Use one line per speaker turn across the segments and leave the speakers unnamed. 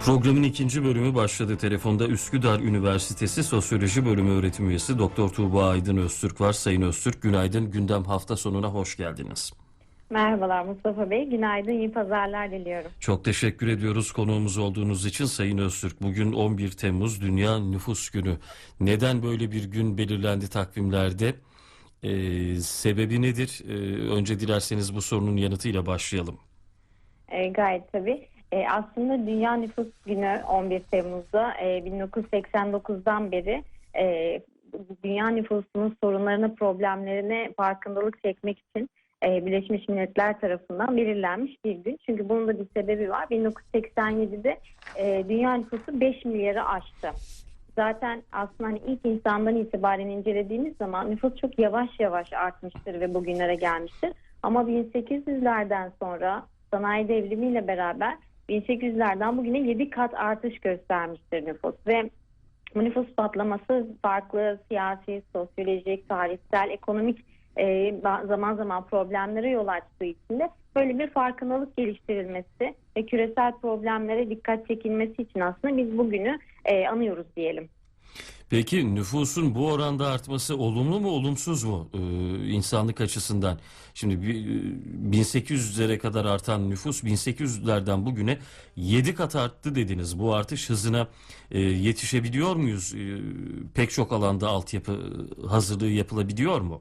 Programın ikinci bölümü başladı. Telefonda Üsküdar Üniversitesi Sosyoloji Bölümü öğretim üyesi Doktor Tuğba Aydın Öztürk var. Sayın Öztürk günaydın. Gündem hafta sonuna hoş geldiniz.
Merhabalar Mustafa Bey. Günaydın, iyi pazarlar diliyorum.
Çok teşekkür ediyoruz konuğumuz olduğunuz için Sayın Öztürk. Bugün 11 Temmuz Dünya Nüfus Günü. Neden böyle bir gün belirlendi takvimlerde? Ee, sebebi nedir? Ee, önce dilerseniz bu sorunun yanıtıyla başlayalım.
E, gayet tabii. E, aslında Dünya Nüfus Günü 11 Temmuz'da e, 1989'dan beri e, dünya nüfusunun sorunlarını, problemlerine farkındalık çekmek için e, Birleşmiş Milletler tarafından belirlenmiş bir gün. Çünkü bunun da bir sebebi var. 1987'de e, dünya nüfusu 5 milyarı aştı. Zaten aslında hani ilk insandan itibaren incelediğimiz zaman nüfus çok yavaş yavaş artmıştır ve bugünlere gelmiştir. Ama 1800'lerden sonra sanayi devrimiyle beraber 1800'lerden bugüne 7 kat artış göstermiştir nüfus ve bu nüfus patlaması farklı siyasi, sosyolojik, tarihsel, ekonomik e, zaman zaman problemlere yol açtığı için de böyle bir farkındalık geliştirilmesi ve küresel problemlere dikkat çekilmesi için aslında biz bugünü e, anıyoruz diyelim.
Peki nüfusun bu oranda artması olumlu mu olumsuz mu ee, insanlık açısından? Şimdi bi- 1800'lere kadar artan nüfus 1800'lerden bugüne 7 kat arttı dediniz. Bu artış hızına e, yetişebiliyor muyuz? E, pek çok alanda altyapı hazırlığı yapılabiliyor mu?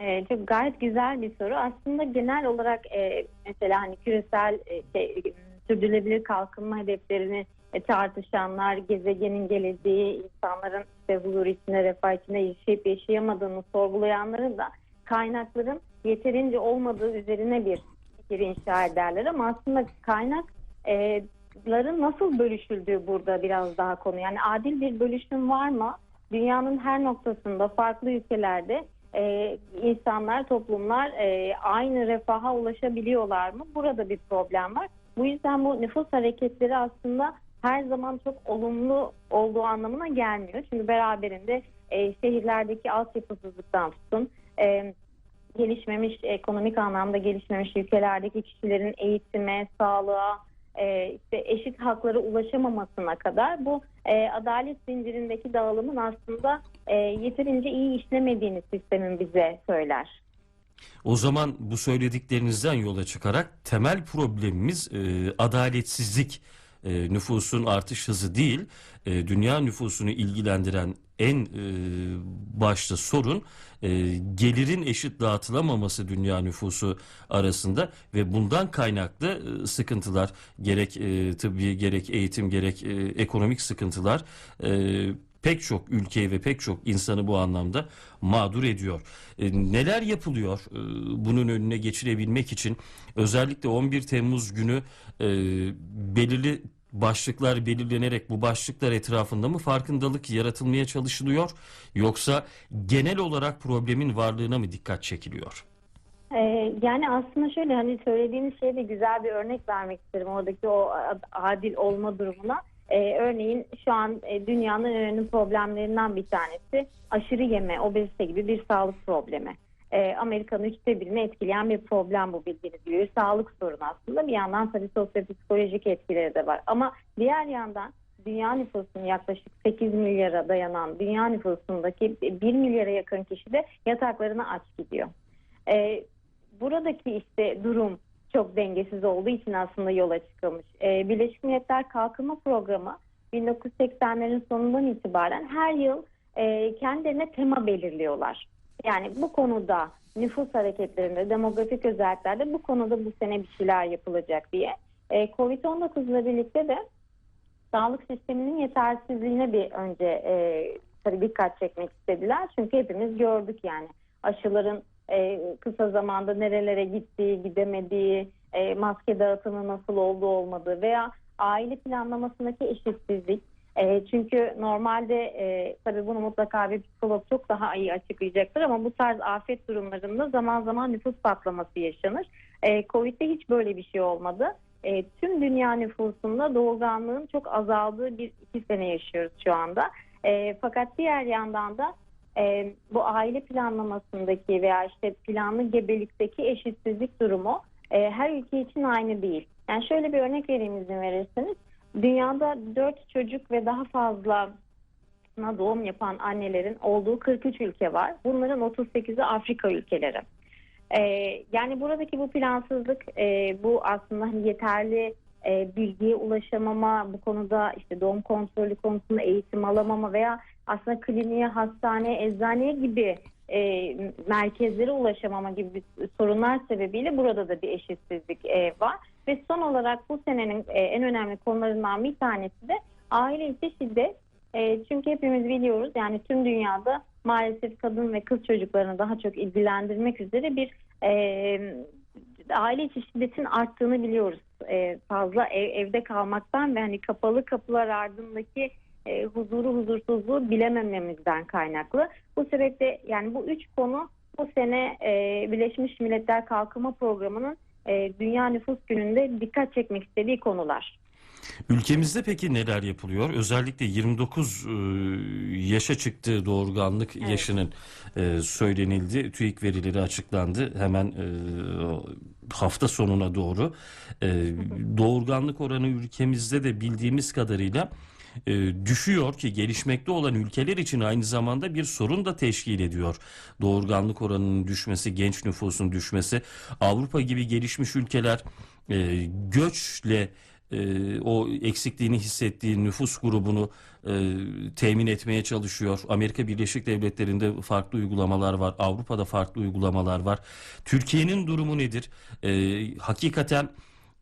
Evet, çok gayet güzel bir soru. Aslında genel olarak e, mesela hani küresel e, şey, sürdürülebilir kalkınma hedeflerini e, tartışanlar, gezegenin geleceği, insanların işte huzur içinde, refah içinde yaşayıp yaşayamadığını sorgulayanların da kaynakların yeterince olmadığı üzerine bir fikir inşa ederler. Ama aslında kaynakların nasıl bölüşüldüğü burada biraz daha konu. Yani adil bir bölüşüm var mı? Dünyanın her noktasında, farklı ülkelerde e, insanlar, toplumlar e, aynı refaha ulaşabiliyorlar mı? Burada bir problem var. Bu yüzden bu nüfus hareketleri aslında her zaman çok olumlu olduğu anlamına gelmiyor. Çünkü beraberinde e, şehirlerdeki altyapısızlıktan tutun, e, gelişmemiş, ekonomik anlamda gelişmemiş ülkelerdeki kişilerin eğitime, sağlığa, e, işte eşit haklara ulaşamamasına kadar bu e, adalet zincirindeki dağılımın aslında e, yeterince iyi işlemediğini sistemin bize söyler.
O zaman bu söylediklerinizden yola çıkarak temel problemimiz e, adaletsizlik. E, nüfusun artış hızı değil, e, dünya nüfusunu ilgilendiren en e, başta sorun e, gelirin eşit dağıtılamaması dünya nüfusu arasında ve bundan kaynaklı e, sıkıntılar gerek e, tıbbi gerek eğitim gerek e, ekonomik sıkıntılar e, pek çok ülkeyi ve pek çok insanı bu anlamda mağdur ediyor. E, neler yapılıyor e, bunun önüne geçirebilmek için? Özellikle 11 Temmuz günü e, belirli başlıklar belirlenerek bu başlıklar etrafında mı farkındalık yaratılmaya çalışılıyor yoksa genel olarak problemin varlığına mı dikkat çekiliyor?
Ee, yani aslında şöyle hani söylediğiniz şeyde güzel bir örnek vermek isterim oradaki o ad- adil olma durumuna. Ee, örneğin şu an e, dünyanın önemli problemlerinden bir tanesi aşırı yeme, obezite gibi bir sağlık problemi. Ee, Amerika'nın üçte birini etkileyen bir problem bu bildiğiniz gibi. Sağlık sorunu aslında. Bir yandan tabii sosyopsikolojik etkileri de var. Ama diğer yandan dünya nüfusunun yaklaşık 8 milyara dayanan dünya nüfusundaki 1 milyara yakın kişi de yataklarına aç gidiyor. Ee, buradaki işte durum çok dengesiz olduğu için aslında yola çıkılmış. Ee, Birleşmiş Milletler Kalkınma Programı 1980'lerin sonundan itibaren her yıl e, kendilerine tema belirliyorlar. Yani bu konuda nüfus hareketlerinde, demografik özelliklerde bu konuda bu sene bir şeyler yapılacak diye. E, Covid-19 ile birlikte de sağlık sisteminin yetersizliğine bir önce e, tabii dikkat çekmek istediler. Çünkü hepimiz gördük yani aşıların e, kısa zamanda nerelere gittiği, gidemediği, e, maske dağıtımı nasıl olduğu olmadığı veya aile planlamasındaki eşitsizlik. E, çünkü normalde tabii bunu mutlaka bir psikolog çok daha iyi açıklayacaktır ama bu tarz afet durumlarında zaman zaman nüfus patlaması yaşanır. E, Covid'de hiç böyle bir şey olmadı. Tüm dünya nüfusunda doğurganlığın çok azaldığı bir iki sene yaşıyoruz şu anda. Fakat diğer yandan da e, bu aile planlamasındaki veya işte planlı gebelikteki eşitsizlik durumu e, her ülke için aynı değil. Yani şöyle bir örnek vereyim izin verirseniz. Dünyada 4 çocuk ve daha fazla doğum yapan annelerin olduğu 43 ülke var. Bunların 38'i Afrika ülkeleri. Ee, yani buradaki bu plansızlık, e, bu aslında hani yeterli e, bilgiye ulaşamama, bu konuda işte doğum kontrolü konusunda eğitim alamama veya aslında kliniğe, hastaneye, eczaneye gibi e, merkezlere ulaşamama gibi sorunlar sebebiyle burada da bir eşitsizlik e, var. Ve son olarak bu senenin e, en önemli konularından bir tanesi de aile içi şiddet. E, çünkü hepimiz biliyoruz yani tüm dünyada maalesef kadın ve kız çocuklarını daha çok ilgilendirmek üzere bir e, aile içi şiddetin arttığını biliyoruz. E, fazla ev, evde kalmaktan ve hani kapalı kapılar ardındaki e, huzuru huzursuzluğu bilemememizden kaynaklı. Bu sebeple yani bu üç konu bu sene e, Birleşmiş Milletler Kalkınma Programı'nın e, Dünya Nüfus Günü'nde dikkat çekmek istediği konular.
Ülkemizde peki neler yapılıyor? Özellikle 29 e, yaşa çıktığı doğurganlık
Evet.
yaşının e, söylenildi. TÜİK verileri açıklandı. Hemen e, hafta sonuna doğru. E, doğurganlık oranı ülkemizde de bildiğimiz kadarıyla e, düşüyor ki gelişmekte olan ülkeler için aynı zamanda bir sorun da teşkil ediyor. Doğurganlık oranının düşmesi, genç nüfusun düşmesi. Avrupa gibi gelişmiş ülkeler e, göçle e, o eksikliğini hissettiği nüfus grubunu e, temin etmeye çalışıyor. Amerika Birleşik Devletleri'nde farklı uygulamalar var. Avrupa'da farklı uygulamalar var. Türkiye'nin durumu nedir? E, hakikaten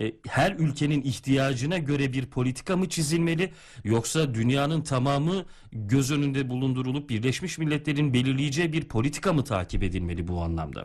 e, her ülkenin ihtiyacına göre bir politika mı çizilmeli yoksa dünyanın tamamı göz önünde bulundurulup Birleşmiş Milletler'in belirleyeceği bir politika mı takip edilmeli bu anlamda?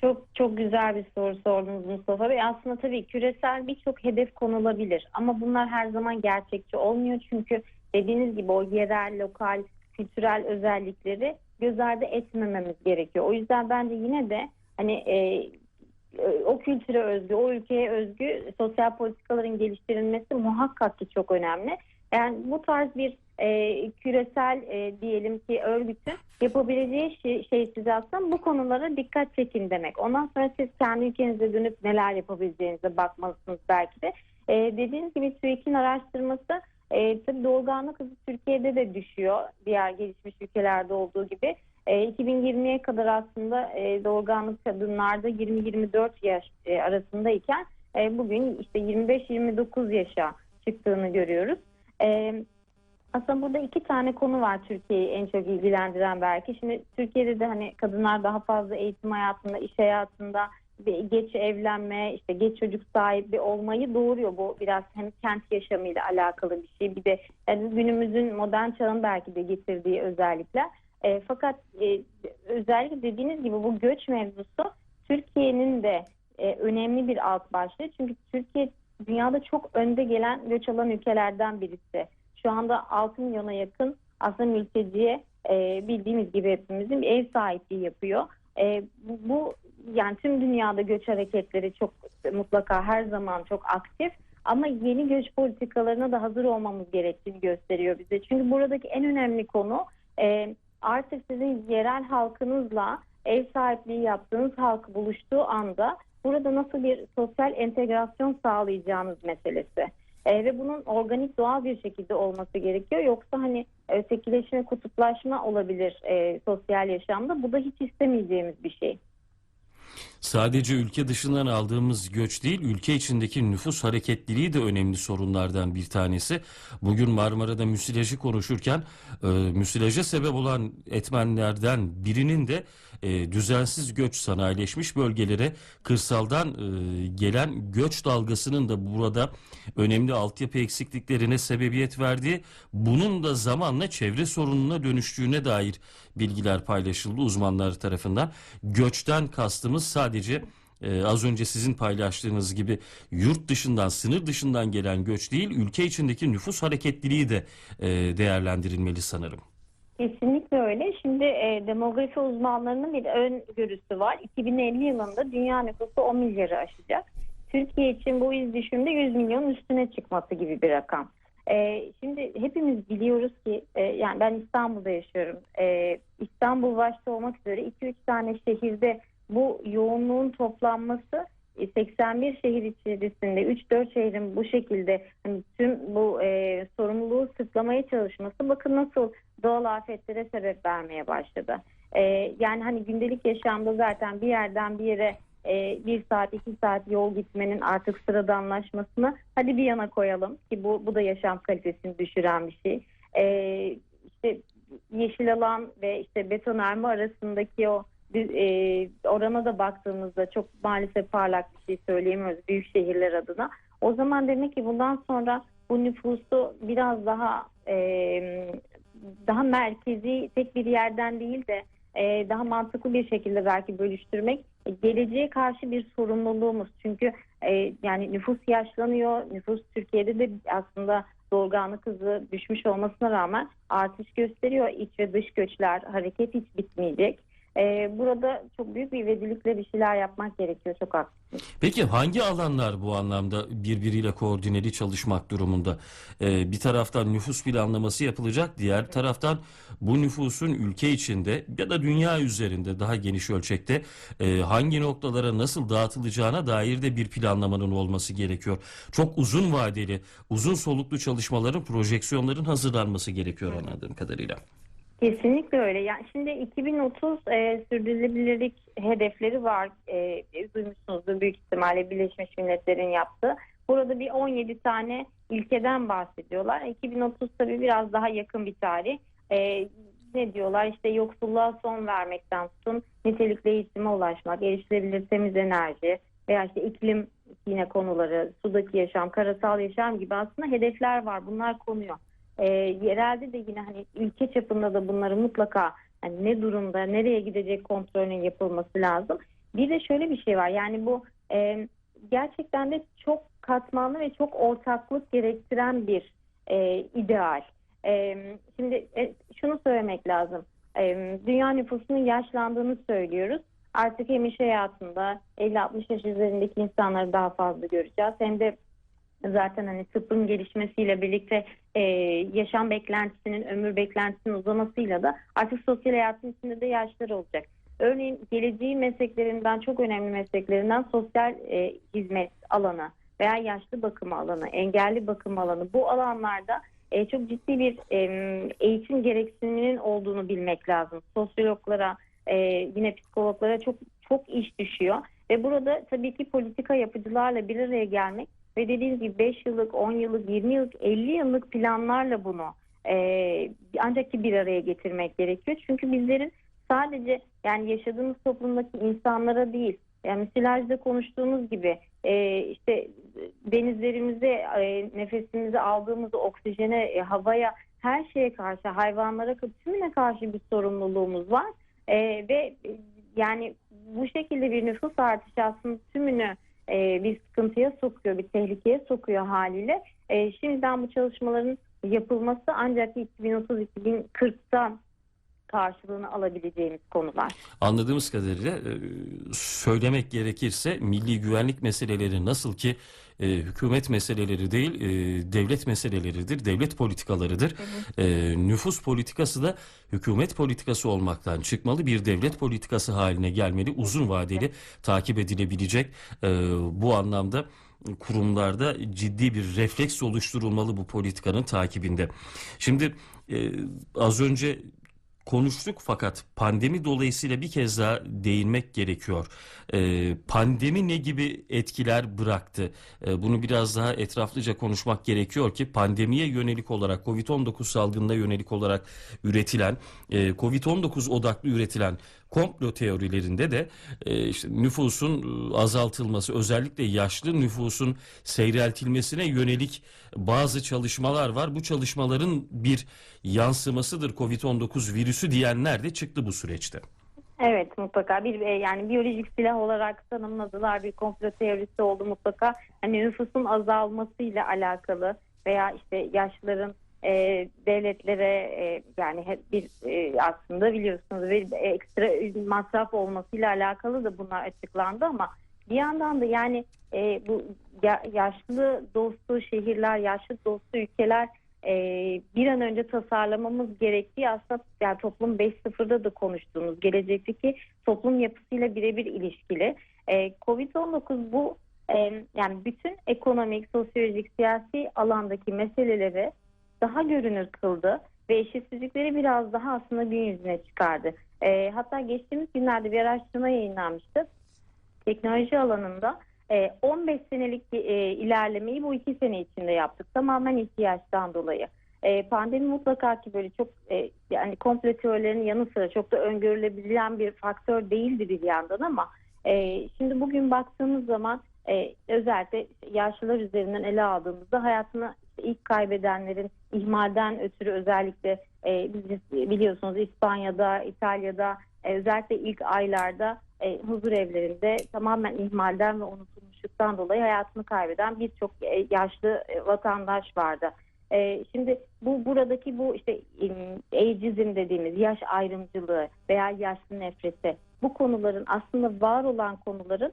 Çok çok güzel bir soru sordunuz Mustafa Bey. Aslında tabii küresel birçok hedef konulabilir ama bunlar her zaman gerçekçi olmuyor çünkü dediğiniz gibi o yerel, lokal, kültürel özellikleri göz ardı etmememiz gerekiyor. O yüzden bence yine de hani e, o kültüre özgü, o ülkeye özgü sosyal politikaların geliştirilmesi muhakkak ki çok önemli. Yani bu tarz bir e, küresel e, diyelim ki örgütün yapabileceği şey, şey size aslında bu konulara dikkat çekin demek. Ondan sonra siz kendi ülkenize dönüp neler yapabileceğinize bakmalısınız belki de. E, dediğiniz gibi TÜİK'in araştırması e, tabii doğurganlık hızı Türkiye'de de düşüyor. Diğer gelişmiş ülkelerde olduğu gibi. E, 2020'ye kadar aslında e, doğurganlık kadınlarda 20-24 yaş e, arasındayken e, bugün işte 25-29 yaşa çıktığını görüyoruz. E, aslında burada iki tane konu var Türkiye'yi en çok ilgilendiren belki. Şimdi Türkiye'de de hani kadınlar daha fazla eğitim hayatında, iş hayatında geç evlenme, işte geç çocuk sahibi olmayı doğuruyor. Bu biraz hem kent yaşamıyla alakalı bir şey. Bir de yani günümüzün modern çağın belki de getirdiği özellikler. E, fakat e, özellikle dediğiniz gibi bu göç mevzusu Türkiye'nin de e, önemli bir alt başlığı. Çünkü Türkiye dünyada çok önde gelen göç alan ülkelerden birisi. Şu anda 6 milyona yakın aslında mülteciye e, bildiğimiz gibi hepimizin ev sahipliği yapıyor. E, bu yani tüm dünyada göç hareketleri çok mutlaka her zaman çok aktif. Ama yeni göç politikalarına da hazır olmamız gerektiğini gösteriyor bize. Çünkü buradaki en önemli konu e, artık sizin yerel halkınızla ev sahipliği yaptığınız halk buluştuğu anda burada nasıl bir sosyal entegrasyon sağlayacağınız meselesi. E, ve bunun organik doğal bir şekilde olması gerekiyor. Yoksa hani ötekileşme, kutuplaşma olabilir e, sosyal yaşamda. Bu da hiç istemeyeceğimiz bir şey.
Sadece ülke dışından aldığımız göç değil, ülke içindeki nüfus hareketliliği de önemli sorunlardan bir tanesi. Bugün Marmara'da müsilajı konuşurken e, müsilaja sebep olan etmenlerden birinin de e, düzensiz göç sanayileşmiş bölgelere kırsaldan e, gelen göç dalgasının da burada önemli altyapı eksikliklerine sebebiyet verdiği, bunun da zamanla çevre sorununa dönüştüğüne dair bilgiler paylaşıldı uzmanlar tarafından. Göçten kastımız sadece e, az önce sizin paylaştığınız gibi yurt dışından, sınır dışından gelen göç değil, ülke içindeki nüfus hareketliliği de e, değerlendirilmeli sanırım.
Kesinlikle öyle. Şimdi e, demografi uzmanlarının bir öngörüsü var. 2050 yılında dünya nüfusu 10 milyarı aşacak. Türkiye için bu iz düşümde 100 milyon üstüne çıkması gibi bir rakam. E, şimdi hepimiz biliyoruz ki e, yani ben İstanbul'da yaşıyorum. E, İstanbul başta olmak üzere 2-3 tane şehirde bu yoğunluğun toplanması 81 şehir içerisinde 3-4 şehrin bu şekilde hani tüm bu e, sorumluluğu sırtlamaya çalışması bakın nasıl doğal afetlere sebep vermeye başladı. E, yani hani gündelik yaşamda zaten bir yerden bir yere e, bir saat iki saat yol gitmenin artık sıradanlaşmasını hadi bir yana koyalım ki bu, bu da yaşam kalitesini düşüren bir şey. E, işte yeşil alan ve işte betonarme arasındaki o e, orana da baktığımızda çok maalesef parlak bir şey söyleyemiyoruz büyük şehirler adına. O zaman demek ki bundan sonra bu nüfusu biraz daha e, daha merkezi tek bir yerden değil de e, daha mantıklı bir şekilde belki bölüştürmek e, geleceğe karşı bir sorumluluğumuz. Çünkü e, yani nüfus yaşlanıyor. Nüfus Türkiye'de de aslında doğurganlık hızı düşmüş olmasına rağmen artış gösteriyor. İç ve dış göçler hareket hiç bitmeyecek. Ee, burada çok büyük bir ivedilikle bir şeyler yapmak gerekiyor. Çok haklısınız.
Peki hangi alanlar bu anlamda birbiriyle koordineli çalışmak durumunda? Ee, bir taraftan nüfus planlaması yapılacak, diğer taraftan bu nüfusun ülke içinde ya da dünya üzerinde daha geniş ölçekte e, hangi noktalara nasıl dağıtılacağına dair de bir planlamanın olması gerekiyor. Çok uzun vadeli, uzun soluklu çalışmaların, projeksiyonların hazırlanması gerekiyor anladığım kadarıyla.
Kesinlikle öyle. Yani şimdi 2030 e, sürdürülebilirlik hedefleri var. E, duymuşsunuzdur büyük ihtimalle Birleşmiş Milletler'in yaptığı. Burada bir 17 tane ilkeden bahsediyorlar. 2030 tabii biraz daha yakın bir tarih. E, ne diyorlar? İşte yoksulluğa son vermekten tutun, nitelikli eğitime ulaşmak, erişilebilir temiz enerji veya işte iklim yine konuları, sudaki yaşam, karasal yaşam gibi aslında hedefler var. Bunlar konuyor e, yerelde de yine hani ülke çapında da bunları mutlaka hani ne durumda nereye gidecek kontrolünün yapılması lazım. Bir de şöyle bir şey var yani bu e, gerçekten de çok katmanlı ve çok ortaklık gerektiren bir e, ideal. E, şimdi e, şunu söylemek lazım. E, dünya nüfusunun yaşlandığını söylüyoruz. Artık hem iş hayatında 50-60 yaş üzerindeki insanları daha fazla göreceğiz. Hem de zaten hani tıbbın gelişmesiyle birlikte e, yaşam beklentisinin, ömür beklentisinin uzamasıyla da artık sosyal hayatın içinde de yaşlar olacak. Örneğin geleceği mesleklerinden çok önemli mesleklerinden sosyal e, hizmet alanı veya yaşlı bakım alanı, engelli bakım alanı bu alanlarda e, çok ciddi bir e, eğitim gereksiniminin olduğunu bilmek lazım. Sosyologlara, e, yine psikologlara çok çok iş düşüyor ve burada tabii ki politika yapıcılarla bir araya gelmek ve dediğiniz gibi 5 yıllık, 10 yıllık, 20 yıllık, 50 yıllık planlarla bunu e, ancak ki bir araya getirmek gerekiyor. Çünkü bizlerin sadece yani yaşadığımız toplumdaki insanlara değil, yani silajda konuştuğumuz gibi e, işte denizlerimize, e, nefesimizi aldığımız oksijene, e, havaya, her şeye karşı, hayvanlara, tümüne karşı bir sorumluluğumuz var. E, ve e, yani bu şekilde bir nüfus artışı aslında tümünü e, bir sıkıntıya sokuyor, bir tehlikeye sokuyor haliyle. E, şimdiden bu çalışmaların yapılması ancak 2030-2040'da karşılığını alabileceğimiz konular.
Anladığımız kadarıyla e, söylemek gerekirse milli güvenlik meseleleri nasıl ki e, hükümet meseleleri değil e, devlet meseleleridir, devlet politikalarıdır. E, nüfus politikası da hükümet politikası olmaktan çıkmalı bir devlet politikası haline gelmeli. Uzun vadeli takip edilebilecek e, bu anlamda kurumlarda ciddi bir refleks oluşturulmalı bu politikanın takibinde. Şimdi e, az önce konuştuk fakat pandemi dolayısıyla bir kez daha değinmek gerekiyor. Ee, pandemi ne gibi etkiler bıraktı? Ee, bunu biraz daha etraflıca konuşmak gerekiyor ki pandemiye yönelik olarak Covid-19 salgınına yönelik olarak üretilen, e, Covid-19 odaklı üretilen komplo teorilerinde de e, işte nüfusun e, azaltılması özellikle yaşlı nüfusun seyreltilmesine yönelik bazı çalışmalar var. Bu çalışmaların bir yansımasıdır Covid-19 virüsü diyenler de çıktı bu süreçte.
Evet mutlaka bir e, yani biyolojik silah olarak tanımladılar bir komplo teorisi oldu mutlaka. Hani nüfusun azalmasıyla alakalı veya işte yaşlıların e, devletlere e, yani hep bir e, aslında biliyorsunuz bir ekstra masraf olmasıyla alakalı da bunlar açıklandı ama bir yandan da yani e, bu ya, yaşlı dostu şehirler, yaşlı dostu ülkeler e, bir an önce tasarlamamız gerektiği aslında yani toplum 5.0'da da konuştuğumuz gelecekteki toplum yapısıyla birebir ilişkili. E, Covid-19 bu e, yani bütün ekonomik, sosyolojik, siyasi alandaki meseleleri daha görünür kıldı ve eşitsizlikleri biraz daha aslında gün yüzüne çıkardı. E, hatta geçtiğimiz günlerde bir araştırma yayınlanmıştı. Teknoloji alanında e, 15 senelik e, ilerlemeyi bu iki sene içinde yaptık. Tamamen ihtiyaçtan dolayı. E, pandemi mutlaka ki böyle çok e, yani komple teorilerinin yanı sıra çok da öngörülebilen bir faktör değildi bir yandan ama e, şimdi bugün baktığımız zaman e, özellikle yaşlılar üzerinden ele aldığımızda hayatını ilk kaybedenlerin ihmalden ötürü özellikle e, biz biliyorsunuz İspanya'da, İtalya'da e, özellikle ilk aylarda e, huzur evlerinde tamamen ihmalden ve unutulmuşluktan dolayı hayatını kaybeden birçok e, yaşlı e, vatandaş vardı. E, şimdi bu buradaki bu işte ageism dediğimiz yaş ayrımcılığı veya yaşlı nefreti bu konuların aslında var olan konuların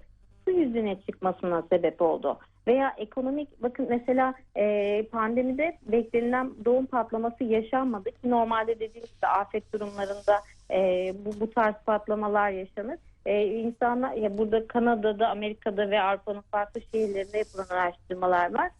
su yüzüne çıkmasına sebep oldu. Veya ekonomik bakın mesela e, pandemide beklenilen doğum patlaması yaşanmadı ki normalde dediğimiz gibi afet durumlarında e, bu, bu tarz patlamalar yaşanır. E, insanlar ya burada Kanada'da, Amerika'da ve Avrupa'nın farklı şehirlerinde yapılan araştırmalar var.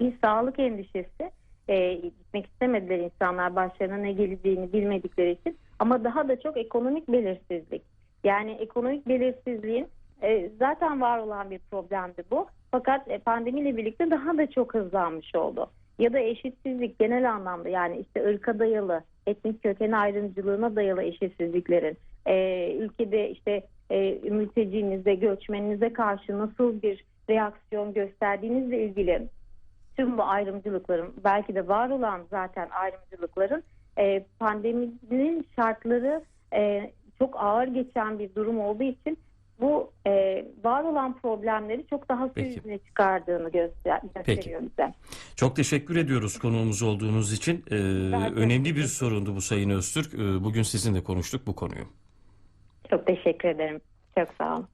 Bir sağlık endişesi e, gitmek istemediler insanlar başlarına ne geleceğini bilmedikleri için ama daha da çok ekonomik belirsizlik. Yani ekonomik belirsizliğin e, zaten var olan bir problemdi bu. Fakat e, pandemiyle birlikte daha da çok hızlanmış oldu. Ya da eşitsizlik genel anlamda yani işte ırka dayalı, etnik köken ayrımcılığına dayalı eşitsizliklerin e, ülkede işte e, mültecinize, göçmeninize karşı nasıl bir reaksiyon gösterdiğinizle ilgili tüm bu ayrımcılıkların belki de var olan zaten ayrımcılıkların e, pandeminin şartları e, çok ağır geçen bir durum olduğu için bu e, var olan problemleri çok daha su
Peki.
yüzüne çıkardığını göster gösteriyor bize.
Çok teşekkür ediyoruz konuğumuz olduğunuz için. Ee, önemli bir sorundu bu Sayın Öztürk. Ee, bugün sizinle konuştuk bu konuyu.
Çok teşekkür ederim. Çok sağ olun.